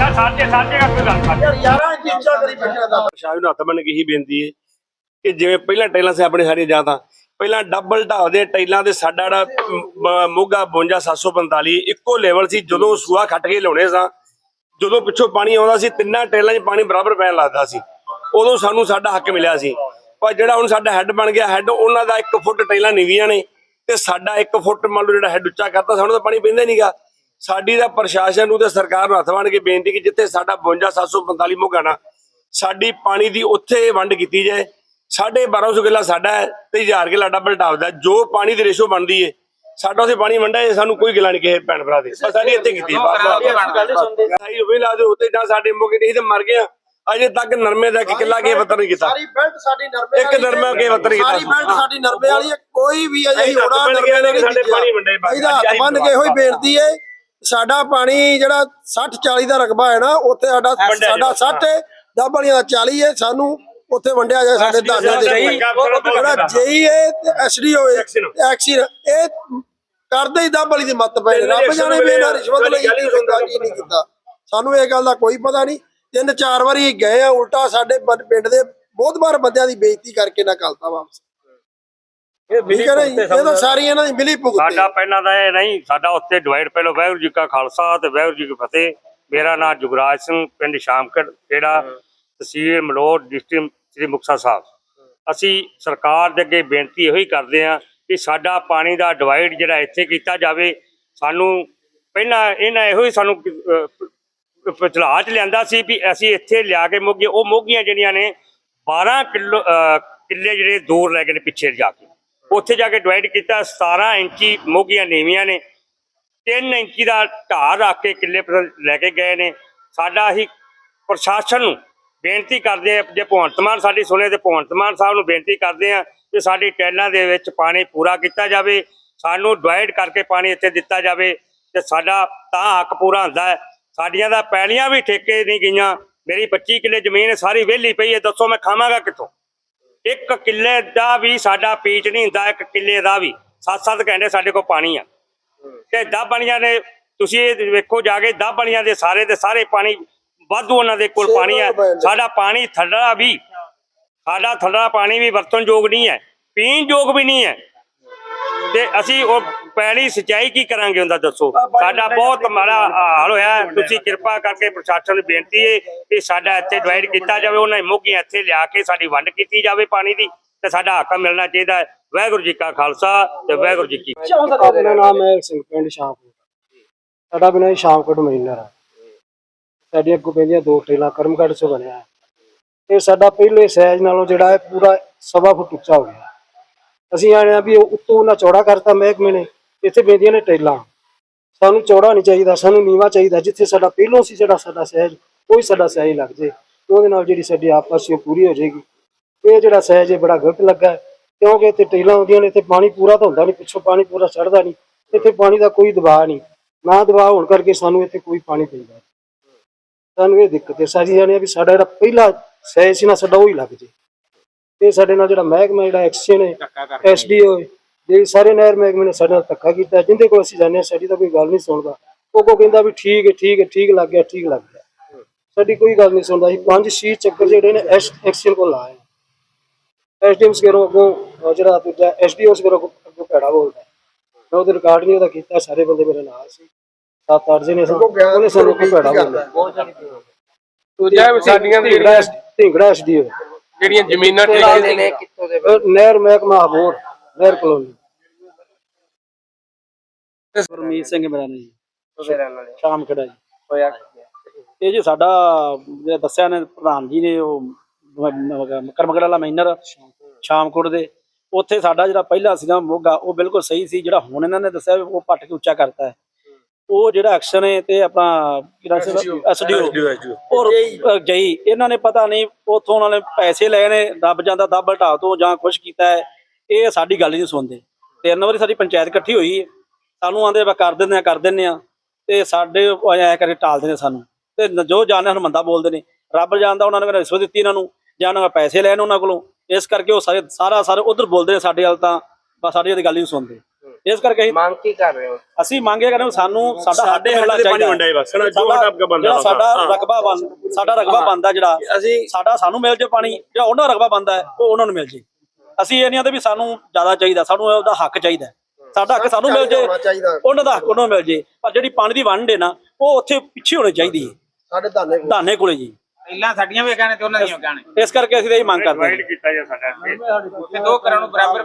ਨਾ ਸਾਂਝੇ ਸਾਂਝੇ ਦਾ ਕੋਈ ਗੱਲ ਕਰ। ਯਾਰ ਯਾਰਾਂ ਇੰਚ ਉੱਚਾ ਕਰੀ ਬੈਠਾ ਦਾ ਸ਼ਾਹ ਨੂੰ ਹੱਥ ਬੰਨ ਕੇ ਹੀ ਬੇਨਤੀ ਹੈ ਕਿ ਜਿਵੇਂ ਪਹਿਲਾਂ ਟਾਈਲਾਂ ਸੀ ਆਪਣੇ ਸਾਰੀਆਂ ਜਾਂ ਤਾਂ ਪਹਿਲਾਂ ਡਬਲ ਢਾਹ ਦੇ ਟਾਈਲਾਂ ਦੇ ਸਾਡਾ ਜਿਹੜਾ ਮੋਗਾ 52745 ਇੱਕੋ ਲੈਵਲ ਸੀ ਜਦੋਂ ਸੂਆ ਖੱਟ ਕੇ ਲਾਉਣੇ ਸਾਂ ਜਦੋਂ ਪਿੱਛੋਂ ਪਾਣੀ ਆਉਂਦਾ ਸੀ ਤਿੰਨਾਂ ਟਾਈਲਾਂ 'ਚ ਪਾਣੀ ਬਰਾਬਰ ਪੈਣ ਲੱਗਦਾ ਸੀ। ਉਦੋਂ ਸਾਨੂੰ ਸਾਡਾ ਹੱਕ ਮਿਲਿਆ ਸੀ। ਪਰ ਜਿਹੜਾ ਹੁਣ ਸਾਡਾ ਹੈੱਡ ਬਣ ਗਿਆ ਹੈੱਡ ਉਹਨਾਂ ਦਾ 1 ਫੁੱਟ ਟਾਈਲਾਂ ਨੀਵੀਆਂ ਨੇ ਤੇ ਸਾਡਾ 1 ਫੁੱਟ ਮੰਨ ਲਓ ਜਿਹੜਾ ਹੈੱਡ ਉੱਚਾ ਕਰਤਾ ਸਾਨੂੰ ਤਾਂ ਪਾਣੀ ਪੈਂਦਾ ਨਹੀਂਗਾ ਸਾਡੀ ਦਾ ਪ੍ਰਸ਼ਾਸਨ ਨੂੰ ਤੇ ਸਰਕਾਰ ਨੂੰ ਹੱਥ ਬੰਨ੍ਹ ਕੇ ਬੇਨਤੀ ਕਿ ਜਿੱਥੇ ਸਾਡਾ 52745 ਮੋਗਾ ਨਾ ਸਾਡੀ ਪਾਣੀ ਦੀ ਉੱਥੇ ਵੰਡ ਕੀਤੀ ਜਾਏ। ਸਾਢੇ 1200 ਕਿੱਲਾ ਸਾਡਾ ਹੈ ਤੇ 1000 ਕਿੱਲਾ ਡਬਲ ਟਾਪ ਦਾ ਜੋ ਪਾਣੀ ਦੀ ਰੇਸ਼ੋ ਬਣਦੀ ਏ ਸਾਡਾ ਉੱਥੇ ਪਾਣੀ ਵੰਡਾ ਏ ਸਾਨੂੰ ਕੋਈ ਗਿਲਾ ਨਹੀਂ ਕਿਸੇ ਭੈਣ ਭਰਾ ਦੇ। ਬਸ ਸਾਡੀ ਇੱਥੇ ਕੀਤੀ ਸਾਈ ਹੋਵੇ ਲਾ ਦੇ ਉੱਤੇ ਜਾਂ ਸਾਡੇ ਮੋਗੇ ਨਹੀਂ ਤੇ ਮਰ ਗਏ ਅਜੇ ਤੱਕ ਨਰਮੇ ਦਾ ਇੱਕ ਕਿੱਲਾ ਕੇ ਪਤਾ ਨਹੀਂ ਕੀਤਾ। ਸਾਰੀ ਬੈਲਟ ਸਾਡੀ ਨਰਮੇ ਇੱਕ ਨਰਮੇ। ਕੇ ਵੱਤਰ ਕੀਤਾ ਸਾਰੀ ਬੈਲਟ ਸਾਡੀ ਨਰਮੇ ਵਾਲੀ ਹੈ। ਕੋਈ ਵੀ ਅਜੇ ਕੇ ਨਰਮੇ ਨਹੀਂ ਸਾਡੇ ਪਾਣੀ ਵੰਡੇ ਹੱਥ ਬੰਨ ਕੇ ਇਹੋ ਹੀ। ਬੇਨਤੀ ਹੈ ਸਾਡਾ ਪਾਣੀ ਜਿਹੜਾ 60 40 ਦਾ ਰਕਬਾ ਹੈ ਨਾ ਉੱਥੇ ਸਾਡਾ ਸਾਡਾ ਜਾਵੇ। 60 ਹੈ ਦਸ ਵਾਲੀਆਂ ਦਾ 40 ਹੈ ਸਾਨੂੰ ਉੱਥੇ ਵੰਡਿਆ ਜਾਏ ਸਾਡੇ ਦਾਦੇ ਦੇ ਜਿਹੜਾ ਜੇਈ ਹੈ ਤੇ ਐਸਡੀਓ. ਐਕਸ਼ਨ ਇਹ ਕਰਦੇ ਹੀ ਦਸ ਵਾਲੀ ਦੀ ਮੱਤ ਪਏ। ਰੱਬ ਜਾਣੇ ਵੀ ਇਹਨਾਂ ਰਿਸ਼ਵਤ ਲਈ ਕੀ ਹੁੰਦਾ ਕੀ ਨਹੀਂ ਕੀਤਾ। ਸਾਨੂੰ ਇਹ ਗੱਲ ਦਾ ਕੋਈ ਪਤਾ ਨਹੀਂ। ਤਿੰਨ ਚਾਰ ਵਾਰੀ ਗਏ ਆ ਉਲਟਾ ਸਾਡੇ ਪਿੰਡ ਦੇ ਬਹੁਤ ਵਾਰ ਬੰਦਿਆਂ ਦੀ ਬੇਇੱਜ਼ਤੀ ਕਰਕੇ ਨਾ ਕਲਤਾ ਵਾਪਸ। ਠੀਕ ਹੈ ਨਾ ਜੀ? ਇਹ ਤਾਂ ਸਾਰੀ ਇਹਨਾਂ ਦੀ ਮਿਲੀ ਭੁਗਤ। ਸਾਡਾ ਪਹਿਲਾਂ ਦਾ ਇਹ ਨਹੀਂ ਸਾਡਾ ਉੱਤੇ ਡਿਵਾਈਡ ਪਹਿਲਾਂ ਵਾਹਿਗੁਰੂ ਜੀ ਕਾ ਖਾਲਸਾ ਤੇ ਵਾਹਿਗੁਰੂ ਜੀ ਕੀ ਫਤਿਹ। ਮੇਰਾ ਨਾਮ ਜੁਗਰਾਜ ਸਿੰਘ ਪਿੰਡ ਸ਼ਾਮਕੜ ਕਿਹੜਾ ਤਹਿਸੀਲ ਮਲੋਟ ਡਿਸਟ੍ਰਿਕਟ ਸ੍ਰੀ ਮੁਕਤਸਰ ਸਾਹਿਬ। ਅਸੀਂ ਸਰਕਾਰ ਦੇ ਅੱਗੇ ਬੇਨਤੀ ਇਹੋ ਹੀ ਕਰਦੇ ਹਾਂ ਕਿ ਸਾਡਾ ਪਾਣੀ ਦਾ ਡਿਵਾਈਡ ਜਿਹੜਾ ਇੱਥੇ ਕੀਤਾ ਜਾਵੇ। ਸਾਨੂੰ ਪਹਿਲਾਂ ਇਹਨਾਂ ਇਹੋ ਹੀ ਸਾਨੂੰ ਪਚਲਾ ਚ ਲਿਆਂਦਾ ਸੀ ਵੀ ਅਸੀਂ ਇੱਥੇ ਲਿਆ ਕੇ ਮੋਗੇ ਉਹ ਮੋਗੀਆਂ ਜਿਹੜੀਆਂ ਨੇ 12 ਕਿਲੋ ਅਹ, ਕਿੱਲੇ ਜਿਹੜੇ ਦੂਰ ਲੈ ਗਏ ਨੇ ਪਿੱਛੇ ਜਾ ਕੇ। ਉੱਥੇ ਜਾ ਕੇ ਡਿਵਾਈਡ ਕੀਤਾ 17 ਇੰਚੀ ਮੋਗੀਆਂ ਨੀਵੀਆਂ ਨੇ 3 ਇੰਚੀ ਦਾ ਢਾਹ ਰੱਖ ਕੇ ਕਿੱਲੇ ਪਰ ਲੈ ਕੇ ਗਏ ਨੇ। ਸਾਡਾ ਹੀ ਪ੍ਰਸ਼ਾਸਨ ਨੂੰ ਬੇਨਤੀ ਕਰਦੇ ਆ ਜੇ ਭਗਵੰਤ ਮਾਨ ਸਾਡੀ ਸੁਣੇ ਤੇ ਭਗਵੰਤ ਮਾਨ ਸਾਹਿਬ ਨੂੰ ਬੇਨਤੀ ਕਰਦੇ ਆ ਕਿ ਸਾਡੀ ਟੈਲਾਂ ਦੇ ਵਿੱਚ ਪਾਣੀ ਪੂਰਾ ਕੀਤਾ ਜਾਵੇ, ਸਾਨੂੰ ਡਿਵਾਈਡ ਕਰਕੇ ਪਾਣੀ ਇੱਥੇ ਦਿੱਤਾ ਜਾਵੇ ਤੇ ਸਾਡਾ ਤਾਂ ਹੱਕ ਪੂਰਾ ਹੁੰਦਾ ਹੈ। ਸਾਡੀਆਂ ਦਾ ਪੈਲੀਆਂ ਵੀ ਠੇਕੇ ਨਹੀਂ ਗਈਆਂ, ਮੇਰੀ 25 ਕਿੱਲੇ ਜ਼ਮੀਨ ਸਾਰੀ ਵਿਹਲੀ ਪਈ ਹੈ, ਦੱਸੋ ਮੈਂ ਖਾਵਾਂਗਾ ਕਿੱਥੋਂ? ਇੱਕ ਕਿੱਲੇ ਦਾ ਵੀ ਸਾਡਾ ਪੀਚ ਨਹੀਂ ਹੁੰਦਾ ਇੱਕ ਕਿੱਲੇ ਦਾ ਵੀ। ਸੱਤ ਸੱਤ ਘੰਟੇ ਸਾਡੇ ਕੋਲ ਪਾਣੀ ਆ। ਤੇ ਦਹ ਬਣੀਆਂ ਨੇ ਤੁਸੀਂ ਇਹ ਵੇਖੋ ਜਾ ਕੇ ਦਹ ਬਣੀਆਂ ਦੇ ਸਾਰੇ ਦੇ ਸਾਰੇ ਪਾਣੀ ਵਾਧੂ ਉਹਨਾਂ ਦੇ ਕੋਲ ਪਾਣੀ ਹੈ ਸਾਡਾ ਪਾਣੀ ਥੱਲੜਾ ਵੀ ਸਾਡਾ ਥੱਲੜਾ ਪਾਣੀ ਵੀ ਵਰਤਣ ਯੋਗ ਨਹੀਂ ਹੈ। ਪੀਣ ਯੋਗ ਵੀ ਨਹੀਂ ਹੈ। ਤੇ ਅਸੀਂ ਉਹ ਪੈਲੀ ਸਿੰਚਾਈ ਕੀ ਕਰਾਂਗੇ ਹੁੰਦਾ ਦੱਸੋ? ਸਾਡਾ ਬਹੁਤ ਮਾੜਾ ਹਾਲ ਹੋਇਆ। ਤੁਸੀਂ ਕਿਰਪਾ ਕਰਕੇ ਪ੍ਰਸ਼ਾਸਨ ਨੂੰ ਬੇਨਤੀ ਹੈ ਕਿ ਸਾਡਾ ਇੱਥੇ ਡਿਵਾਈਡ ਕੀਤਾ ਜਾਵੇ। ਉਹਨਾਂ ਮੋਗੀਆਂ ਇੱਥੇ ਲਿਆ ਕੇ ਸਾਡੀ ਵੰਡ ਕੀਤੀ ਜਾਵੇ ਪਾਣੀ ਦੀ ਤੇ ਸਾਡਾ ਹੱਕ ਮਿਲਣਾ ਚਾਹੀਦਾ ਹੈ। ਵਾਹਿਗੁਰੂ ਜੀ ਕਾ ਖਾਲਸਾ ਤੇ ਵਾਹਿਗੁਰੂ ਜੀ ਕੀ ਫਤਿਹ। ਮੇਰਾ ਨਾਮ ਹੈ ਸਿੰਘ ਪਿੰਡ ਸ਼ਾਮਕੋਟ। ਸਾਡਾ ਬਿਨਾਂ ਸ਼ਾਮਕੋਟ ਮਹੀਨਾ ਹੈ ਸਾਡੀਆਂ ਅੱਗੋਂ ਪੈਂਦੀਆਂ ਦੋ ਟ੍ਰੇਲਾਂ ਕਰਮਗੜ੍ਹ ਤੋਂ ਬਣਿਆ ਹੈ। ਤੇ ਸਾਡਾ ਪਹਿਲੇ ਸਾਈਜ਼ ਨਾਲੋਂ ਜਿਹੜਾ ਹੈ ਪੂਰਾ ਸਵਾ ਫੁੱਟ ਉੱਚਾ ਹੋ ਗਿਆ। ਅਸੀਂ ਆਣੇ ਆ ਵੀ ਉਹ ਉੱਤੋਂ ਉਹਨਾਂ ਚੌੜਾ ਕਰਤਾ ਮਹਿਕਮੇ ਨੇ। ਇੱਥੇ ਪੈਂਦੀਆਂ ਨੇ ਟ੍ਰੇਲਾਂ। ਸਾਨੂੰ ਚੌੜਾ ਨਹੀਂ ਚਾਹੀਦਾ ਸਾਨੂੰ ਨੀਵਾ ਚਾਹੀਦਾ। ਜਿੱਥੇ ਸਾਡਾ ਪਹਿਲੋਂ ਸੀ ਜਿਹੜਾ ਸਾਡਾ ਸਾਈਜ਼ ਕੋਈ ਸਾਡਾ ਸਾਈਜ਼ ਲੱਗ ਜੇ। ਉਹਦੇ ਨਾਲ ਜਿਹੜੀ ਸਾਡੀ ਆਪਸ ਵਿੱਚ ਪੂਰੀ ਹੋ ਜਾਏਗੀ। ਇਹ ਜਿਹੜਾ ਸਾਈਜ਼ ਹੈ ਬੜਾ ਗਲਤ ਲੱਗਾ ਕਿਉਂਕਿ ਇੱਥੇ ਟੇਲਾਂ ਆਉਂਦੀਆਂ ਨੇ ਇੱਥੇ ਪਾਣੀ ਪੂਰਾ ਤਾਂ ਹੁੰਦਾ ਨਹੀਂ ਪਿੱਛੋਂ ਪਾਣੀ ਪੂਰਾ ਚੜਦਾ ਨਹੀਂ। ਇੱਥੇ ਪਾਣੀ ਦਾ ਕੋਈ ਦਬਾਅ ਨਹੀਂ। ਨਾ ਦਬਾਅ ਹੋਣ ਕਰਕੇ ਸਾਨੂੰ ਇੱਥੇ ਕੋਈ ਪਾਣੀ ਪੈਂਦਾ। ਸਾਨੂੰ ਇਹ ਦਿੱਕਤ ਹੈ। ਸਾਰੀ ਜਾਣੇ ਵੀ ਸਾਡਾ ਜਿਹੜਾ ਪਹਿਲਾ ਸਾਈਜ਼ ਸੀ ਨਾ ਸਾਡਾ ਉਹ ਹੀ ਲੱਗ ਜੇ। ਤੇ ਸਾਡੇ ਨਾਲ ਜਿਹੜਾ ਮਹਿਕਮਾ ਜਿਹੜਾ ਐਕਸ਼ਨ ਹੈ ਐਸਡੀਓ ਜਿਹੜੇ ਸਾਰੇ ਨਹਿਰ ਮਹਿਕਮੇ ਨੇ ਸਾਡੇ ਨਾਲ ਧੱਕਾ ਕੀਤਾ ਜਿੰਦੇ ਕੋਲ ਅਸੀਂ ਜਾਂਦੇ ਹਾਂ ਸਾਡੀ ਤਾਂ ਕੋਈ ਗੱਲ ਨਹੀਂ ਸੁਣਦਾ। ਉਹ ਕੋ ਕਹਿੰਦਾ ਵੀ ਠੀਕ ਹੈ ਠੀਕ ਹੈ ਠੀਕ ਲੱਗ ਗਿਆ ਠੀਕ ਲੱਗ ਗਿਆ। ਸਾਡੀ ਕੋਈ ਗੱਲ ਨਹੀਂ ਸੁਣਦਾ। ਅਸੀਂ ਪੰਜ ਛੇ ਚੱਕਰ ਜਿਹੜੇ ਨੇ ਐਕਸ਼ਨ ਕੋਲ ਆਏ ਐਸਡੀਐਮ ਸਕਰੋ ਕੋ ਜਿਹੜਾ ਦੂਜਾ ਐਸਡੀਓ ਸਕਰੋ ਕੋ ਭੈੜਾ ਬੋਲਦਾ। ਮੈਂ ਉਹਦੇ ਰਿਕਾਰਡ ਨਹੀਂ ਉਹਦਾ ਕੀਤਾ ਸਾਰੇ ਬੰਦੇ ਮੇਰੇ ਨਾਲ ਸੀ। ਸੱਤ ਅੱਠ ਜਣੇ ਸੀ ਉਹਨੇ ਸਾਨੂੰ ਕੋਈ ਭੈੜਾ ਬੋਲਦਾ ਦੂਜਾ ਵੀ ਸਾਡੀਆਂ ਢਿੰਗੜਾ ਢਿੰਗੜਾ ਐਸਡੀਓ। ਜਿਹੜੀਆਂ ਜ਼ਮੀਨਾਂ ਠੇਕੇ ਨੇ ਨਹਿਰ ਮਹਿਕਮਾ ਅਬੋਰ ਨਹਿਰ ਕਲੋਨੀ। ਗੁਰਮੀਤ ਸਿੰਘ ਮੇਰਾ ਨਾਮ ਜੀ। ਸ਼ਾਮ ਖੜਾ ਜੀ। ਹੋਇਆ ਇਹ ਜੀ ਸਾਡਾ ਜਿਹੜਾ ਦੱਸਿਆ ਨੇ ਪ੍ਰਧਾਨ ਜੀ ਨੇ ਉਹ ਕਰਮਗੜ ਵਾਲਾ ਮਾਈਨਰ ਸ਼ਾਮਕੋਟ ਦੇ। ਉੱਥੇ ਸਾਡਾ ਜਿਹੜਾ ਪਹਿਲਾ ਸੀਗਾ ਮੋਗਾ ਉਹ ਬਿਲਕੁਲ ਸਹੀ ਸੀ। ਜਿਹੜਾ ਹੁਣ ਇਹਨਾਂ ਨੇ ਦੱਸਿਆ ਉਹ ਪੱਟ ਕੇ ਉੱਚਾ ਕਰਤਾ ਹੈ। ਉਹ ਜਿਹੜਾ ਐਕਸ਼ਨ ਹੈ ਤੇ ਆਪਣਾ ਐਸਡੀਓ ਔਰ ਜਈ। ਇਹਨਾਂ ਨੇ ਪਤਾ ਨਹੀਂ ਉਥੋਂ ਉਹਨਾਂ ਨੇ ਪੈਸੇ ਲਏ ਨੇ ਦੱਬ ਜਾਂਦਾ ਦੱਬ ਹਟਾ ਤੋਂ ਜਾਂ ਕੁਛ ਕੀਤਾ ਹੈ। ਇਹ ਸਾਡੀ ਗੱਲ ਨਹੀਂ ਸੁਣਦੇ। ਤਿੰਨ ਵਾਰੀ ਸਾਡੀ ਪੰਚਾਇਤ ਇਕੱਠੀ ਹੋਈ ਹੈ। ਸਾਨੂੰ ਆਂਦੇ ਆਪਾਂ ਕਰ ਦਿੰਦੇ ਆ ਕਰ ਦਿੰਦੇ ਆ। ਤੇ ਸਾਡੇ ਐ ਕਰਕੇ ਟਾਲਦੇ ਨੇ ਸਾਨੂੰ। ਤੇ ਜੋ ਜਾਣਦੇ ਹਨ ਮੰਦਾ ਬੋਲਦੇ ਨੇ। ਰੱਬ ਜਾਣਦਾ ਉਹਨਾਂ ਨੇ ਰਿਸ਼ਵਤ ਦਿੱਤੀ ਇਹਨਾਂ ਨੂੰ ਜਾਂ ਉਹਨਾਂ ਕੋਲ ਪੈਸੇ ਲੈਣ ਉਹਨਾਂ ਕੋਲੋਂ। ਇਸ ਕਰਕੇ ਉਹ ਸਾਰੇ ਸਾਰਾ ਸਾਰੇ ਉਧਰ ਬੋਲਦੇ ਨੇ ਸਾਡੇ ਵੱਲ ਤਾਂ ਬਸ ਸਾਡੀ ਉਹਦੀ ਗੱਲ ਹੀ ਨਹੀਂ ਸੁਣਦੇ। ਇਸ ਕਰਕੇ ਅਸੀਂ- ਮੰਗ ਕੀ ਕਰ ਰਹੇ ਹੋ? ਅਸੀਂ ਮੰਗੇ ਕਰਦੇ ਹਾਂ ਸਾਨੂੰ ਸਾਡਾ ਸਾਡੇ ਦੇ ਪਾਣੀ ਚਾਹੀਦਾ ਜਿਹੜਾ ਸਾਡਾ। ਰਕਬਾ ਬਣ ਸਾਡਾ ਰਕਬਾ ਬਣਦਾ ਜਿਹੜਾ ਅਸੀਂ ਸਾਡਾ ਸਾਨੂੰ ਮਿਲ ਜੇ ਪਾਣੀ ਜਿਹੜਾ ਉਹਨਾਂ ਦਾ ਰਕਬਾ ਬਣਦਾ ਉਹ ਉਹਨਾਂ ਨੂੰ ਮਿਲ ਜੇ। ਅਸੀਂ ਇਹ ਨਹੀਂ ਆਂਦੇ ਵੀ ਸਾਨੂੰ ਜ਼ਿਆਦਾ ਚਾਹੀਦਾ ਸਾਨੂੰ ਉਹਦਾ ਹੱਕ ਚਾਹੀਦਾ। ਸਾਡਾ ਹੱਕ ਸਾਨੂੰ ਮਿਲ ਜੇ। ਉਹਨਾਂ ਦਾ ਹੱਕ ਉਹਨਾਂ ਨੂੰ ਮਿਲ ਜੇ। ਪਰ ਜਿਹੜੀ ਪਾਣੀ ਦੀ ਵੰਡ ਹੈ ਨਾ ਉਹ ਉੱਥੇ ਪਿੱਛੇ ਹੋਣੀ ਚਾਹੀਦੀ ਹੈ ਸਾਡੇ ਧਾਨੇ ਧਾਨੇ ਕੋਲੇ ਜੀ। ਪਹਿਲਾਂ ਸਾਡੀਆਂ ਵੀ ਕਹਿਣੇ ਤੇ ਉਹਨਾਂ ਦੀਆਂ ਕਹਿਣੇ ਇਸ ਕਰਕੇ ਅਸੀਂ ਤਾਂ ਇਹ ਮੰਗ ਕਰਦੇ ਹਾਂ। ਕੀਤਾ ਜਾ ਸਾਡਾ ਤੇ ਦੋ ਘਰਾਂ ਨੂੰ ਬਰਾਬਰ